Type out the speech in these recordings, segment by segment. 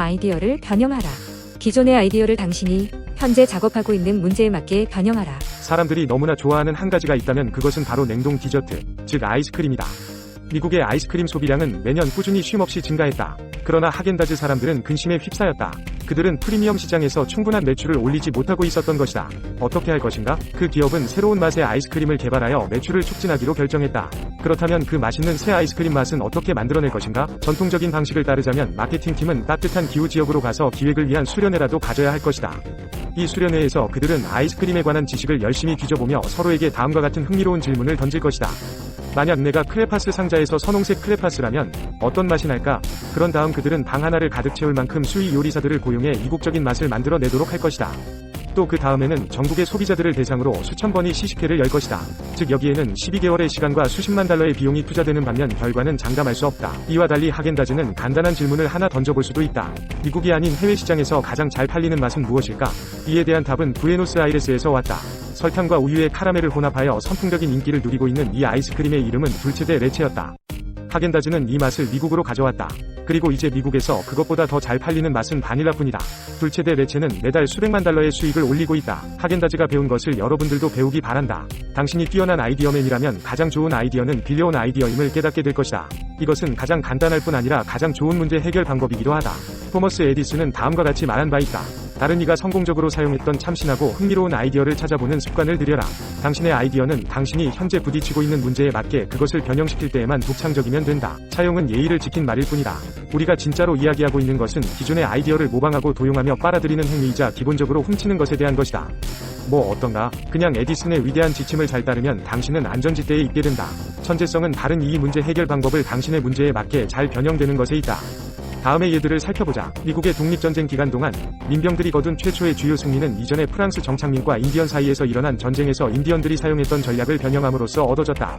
아이디어를 변형하라. 기존의 아이디어를 당신이 현재 작업하고 있는 문제에 맞게 변형하라. 사람들이 너무나 좋아하는 한 가지가 있다면 그것은 바로 냉동 디저트, 즉 아이스크림이다. 미국의 아이스크림 소비량은 매년 꾸준히 쉼없이 증가했다. 그러나 하겐다즈 사람들은 근심에 휩싸였다. 그들은 프리미엄 시장에서 충분한 매출을 올리지 못하고 있었던 것이다. 어떻게 할 것인가? 그 기업은 새로운 맛의 아이스크림을 개발하여 매출을 촉진하기로 결정했다. 그렇다면 그 맛있는 새 아이스크림 맛은 어떻게 만들어낼 것인가? 전통적인 방식을 따르자면 마케팅팀은 따뜻한 기후 지역으로 가서 기획을 위한 수련회라도 가져야 할 것이다. 이 수련회에서 그들은 아이스크림에 관한 지식을 열심히 뒤져보며 서로에게 다음과 같은 흥미로운 질문을 던질 것이다. 만약 내가 크레파스 상자에서 선홍색 크레파스라면 어떤 맛이 날까? 그런 다음 그들은 방 하나를 가득 채울 만큼 수위 요리사들을 고용해 이국적인 맛을 만들어 내도록 할 것이다. 또 그 다음에는 전국의 소비자들을 대상으로 수천 번의 시식회를 열 것이다. 즉 여기에는 12개월의 시간과 수십만 달러의 비용이 투자되는 반면 결과는 장담할 수 없다. 이와 달리 하겐다즈는 간단한 질문을 하나 던져볼 수도 있다. 미국이 아닌 해외 시장에서 가장 잘 팔리는 맛은 무엇일까? 이에 대한 답은 부에노스아이레스에서 왔다. 설탕과 우유의 카라멜을 혼합하여 선풍적인 인기를 누리고 있는 이 아이스크림의 이름은 둘체데 레체였다. 하겐다즈는 이 맛을 미국으로 가져왔다. 그리고 이제 미국에서 그것보다 더 잘 팔리는 맛은 바닐라뿐이다. 둘체데 레체는 매달 수백만 달러의 수익을 올리고 있다. 하겐다즈가 배운 것을 여러분들도 배우기 바란다. 당신이 뛰어난 아이디어맨이라면 가장 좋은 아이디어는 빌려온 아이디어임을 깨닫게 될 것이다. 이것은 가장 간단할 뿐 아니라 가장 좋은 문제 해결 방법이기도 하다. 토머스 에디슨은 다음과 같이 말한 바 있다. 다른 이가 성공적으로 사용했던 참신하고 흥미로운 아이디어를 찾아보는 습관을 들여라. 당신의 아이디어는 당신이 현재 부딪히고 있는 문제에 맞게 그것을 변형시킬 때에만 독창적이면 된다. 차용은 예의를 지킨 말일 뿐이다. 우리가 진짜로 이야기하고 있는 것은 기존의 아이디어를 모방하고 도용하며 빨아들이는 행위이자 기본적으로 훔치는 것에 대한 것이다. 뭐 어떤가? 그냥 에디슨의 위대한 지침을 잘 따르면 당신은 안전지대에 있게 된다. 천재성은 다른 이 문제 해결 방법을 당신의 문제에 맞게 잘 변형되는 것에 있다. 다음의 예들을 살펴보자. 미국의 독립전쟁 기간 동안 민병들이 거둔 최초의 주요 승리는 이전의 프랑스 정착민과 인디언 사이에서 일어난 전쟁에서 인디언들이 사용했던 전략을 변형함으로써 얻어졌다.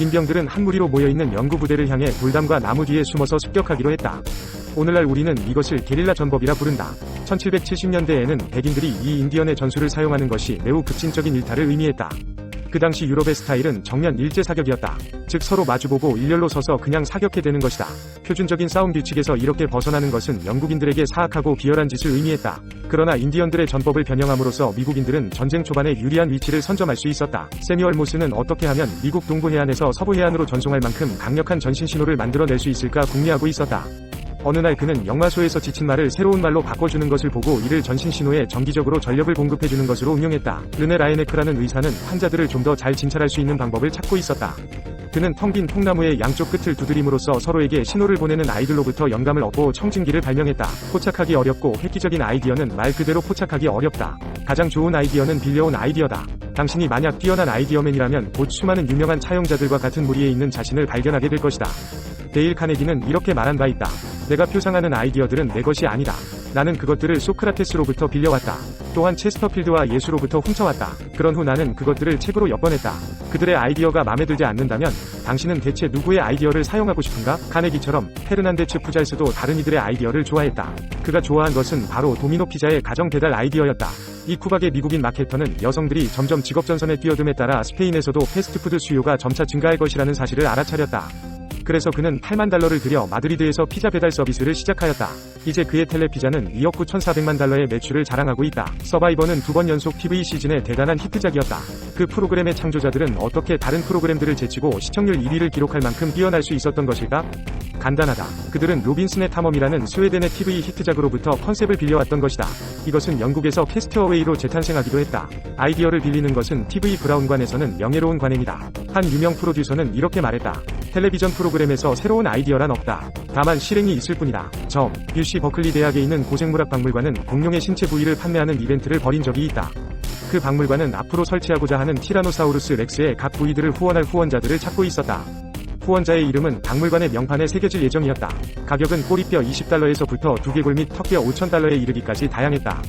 민병들은 한 무리로 모여있는 영구 부대를 향해 돌담과 나무 뒤에 숨어서 습격하기로 했다. 오늘날 우리는 이것을 게릴라 전법이라 부른다. 1770년대에는 백인들이 이 인디언의 전술을 사용하는 것이 매우 급진적인 일탈을 의미했다. 그 당시 유럽의 스타일은 정면 일제 사격이었다. 즉 서로 마주보고 일렬로 서서 그냥 사격해 되는 것이다. 표준적인 싸움 규칙에서 이렇게 벗어나는 것은 영국인들에게 사악하고 비열한 짓을 의미했다. 그러나 인디언들의 전법을 변형함으로써 미국인들은 전쟁 초반에 유리한 위치를 선점할 수 있었다. 세미얼 모스는 어떻게 하면 미국 동부 해안에서 서부 해안으로 전송할 만큼 강력한 전신 신호를 만들어낼 수 있을까 궁리하고 있었다. 어느 날 그는 영마소에서 지친 말을 새로운 말로 바꿔주는 것을 보고 이를 전신 신호에 정기적으로 전력을 공급해주는 것으로 응용했다. 르네 라이네크라는 의사는 환자들을 좀 더 잘 진찰할 수 있는 방법을 찾고 있었다. 그는 텅 빈 통나무의 양쪽 끝을 두드림으로써 서로에게 신호를 보내는 아이들로부터 영감을 얻고 청진기를 발명했다. 포착하기 어렵고 획기적인 아이디어는 말 그대로 포착하기 어렵다. 가장 좋은 아이디어는 빌려온 아이디어다. 당신이 만약 뛰어난 아이디어맨이라면 곧 수많은 유명한 차용자들과 같은 무리에 있는 자신을 발견하게 될 것이다. 데일 카네기는 이렇게 말한 바 있다. 내가 표상하는 아이디어들은 내 것이 아니다. 나는 그것들을 소크라테스로부터 빌려왔다. 또한 체스터필드와 예수로부터 훔쳐왔다. 그런 후 나는 그것들을 책으로 엿보냈다. 그들의 아이디어가 마음에 들지 않는다면 당신은 대체 누구의 아이디어를 사용하고 싶은가? 카네기처럼 페르난데츠 푸잘스도 다른 이들의 아이디어를 좋아했다. 그가 좋아한 것은 바로 도미노 피자의 가정 배달 아이디어였다. 이 쿠박의 미국인 마케터는 여성들이 점점 직업 전선에 뛰어듦에 따라 스페인에서도 패스트푸드 수요가 점차 증가할 것이라는 사실을 알아차렸다. 그래서 그는 8만 달러를 들여 마드리드에서 피자 배달 서비스를 시작하였다. 이제 그의 텔레피자는 2억 9,400만 달러의 매출을 자랑하고 있다. 서바이버는 두 번 연속 TV 시즌의 대단한 히트작이었다. 그 프로그램의 창조자들은 어떻게 다른 프로그램들을 제치고 시청률 1위를 기록할 만큼 뛰어날 수 있었던 것일까? 간단하다. 그들은 로빈슨의 탐험이라는 스웨덴의 TV 히트작으로부터 컨셉을 빌려왔던 것이다. 이것은 영국에서 캐스트어웨이로 재탄생하기도 했다. 아이디어를 빌리는 것은 TV 브라운관에서는 명예로운 관행이다. 한 유명 프로듀서는 이렇게 말했다. 텔레비전 프로그램에서 새로운 아이디어란 없다. 다만 실행이 있을 뿐이다. 점. UC 버클리 대학에 있는 고생물학 박물관은 공룡의 신체 부위를 판매하는 이벤트를 벌인 적이 있다. 그 박물관은 앞으로 설치하고자 하는 티라노사우루스 렉스의 각 부위들을 후원할 후원자들을 찾고 있었다. 후원자의 이름은 박물관의 명판에 새겨질 예정이었다. 가격은 꼬리뼈 20달러에서부터 두개골 및 턱뼈 5천달러에 이르기까지 다양했다.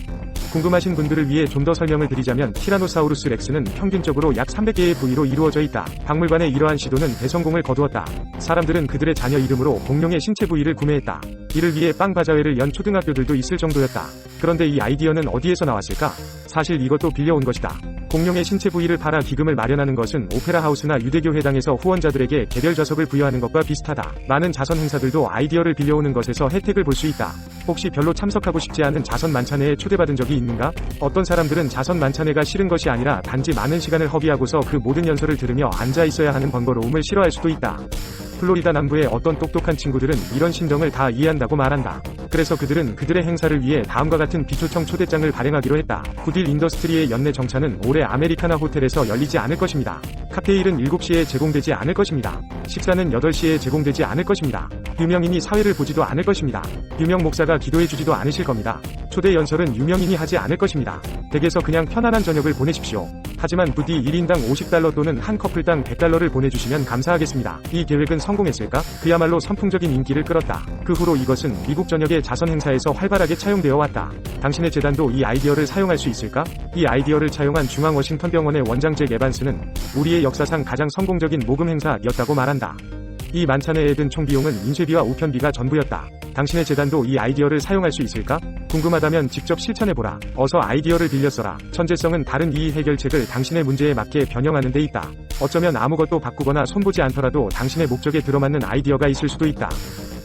궁금하신 분들을 위해 좀 더 설명을 드리자면 티라노사우루스 렉스는 평균적으로 약 300개의 부위로 이루어져 있다. 박물관의 이러한 시도는 대성공을 거두었다. 사람들은 그들의 자녀 이름으로 공룡의 신체 부위를 구매했다. 이를 위해 빵 바자회를 연 초등학교들도 있을 정도였다. 그런데 이 아이디어는 어디에서 나왔을까? 사실 이것도 빌려온 것이다. 공룡의 신체 부위를 팔아 기금을 마련하는 것은 오페라 하우스나 유대교 회당에서 후원자들에게 개별 좌석을 부여하는 것과 비슷하다. 많은 자선 행사들도 아이디어를 빌려오는 것에서 혜택을 볼 수 있다. 혹시 별로 참석하고 싶지 않은 자선 만찬회에 초대받은 적이 있는가? 어떤 사람들은 자선 만찬회가 싫은 것이 아니라 단지 많은 시간을 허비하고서 그 모든 연설을 들으며 앉아 있어야 하는 번거로움을 싫어할 수도 있다. 플로리다 남부의 어떤 똑똑한 친구들은 이런 심정을 다 이해한다고 말한다. 그래서 그들은 그들의 행사를 위해 다음과 같은 비초청 초대장을 발행하기로 했다. 구딜 인더스트리의 연내 정차는 올해 아메리카나 호텔에서 열리지 않을 것입니다. 칵테일은 7시에 제공되지 않을 것입니다. 식사는 8시에 제공되지 않을 것입니다. 유명인이 사회를 보지도 않을 것입니다. 유명 목사가 기도해 주지도 않으실 겁니다. 초대 연설은 유명인이 하지 않을 것입니다. 댁에서 그냥 편안한 저녁을 보내십시오. 하지만 부디 1인당 50달러 또는 한 커플당 100달러를 보내주시면 감사하겠습니다. 이 계획은 성공했을까? 그야말로 선풍적인 인기를 끌었다. 그 후로 이것은 미국 전역의 자선 행사에서 활발하게 차용되어 왔다. 당신의 재단도 이 아이디어를 사용할 수 있을까? 이 아이디어를 차용한 중앙 워싱턴 병원의 원장 잭 에반스는 우리의 역사상 가장 성공적인 모금 행사였다고 말한다. 이 만찬회에 든 총 비용은 인쇄비와 우편비가 전부였다. 당신의 재단도 이 아이디어를 사용할 수 있을까? 궁금하다면 직접 실천해보라. 어서 아이디어를 빌려 써라. 천재성은 다른 이의 해결책을 당신의 문제에 맞게 변형하는 데 있다. 어쩌면 아무것도 바꾸거나 손보지 않더라도 당신의 목적에 들어맞는 아이디어가 있을 수도 있다.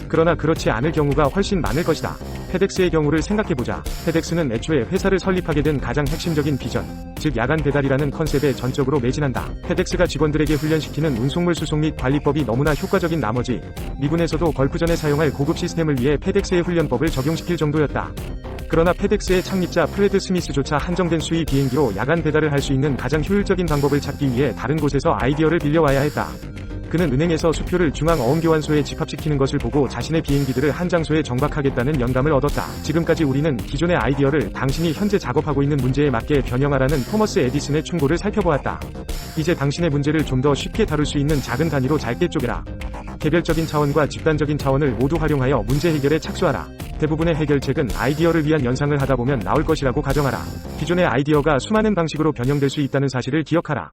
그러나 그렇지 않을 경우가 훨씬 많을 것이다. 페덱스의 경우를 생각해보자. 페덱스는 애초에 회사를 설립하게 된 가장 핵심적인 비전, 즉 야간 배달이라는 컨셉에 전적으로 매진한다. 페덱스가 직원들에게 훈련시키는 운송물 수송 및 관리법이 너무나 효과적인 나머지 미군에서도 걸프전에 사용할 고급 시스템을 위해 페덱스의 훈련법을 적용시킬 정도였다. 그러나 페덱스의 창립자 프레드 스미스조차 한정된 수의 비행기로 야간 배달을 할 수 있는 가장 효율적인 방법을 찾기 위해 다른 곳에서 아이디어를 빌려와야 했다. 그는 은행에서 수표를 중앙 어음교환소에 집합시키는 것을 보고 자신의 비행기들을 한 장소에 정박하겠다는 영감을 얻었다. 지금까지 우리는 기존의 아이디어를 당신이 현재 작업하고 있는 문제에 맞게 변형하라는 토머스 에디슨의 충고를 살펴보았다. 이제 당신의 문제를 좀 더 쉽게 다룰 수 있는 작은 단위로 짧게 쪼개라. 개별적인 차원과 집단적인 차원을 모두 활용하여 문제 해결에 착수하라. 대부분의 해결책은 아이디어를 위한 연상을 하다 보면 나올 것이라고 가정하라. 기존의 아이디어가 수많은 방식으로 변형될 수 있다는 사실을 기억하라.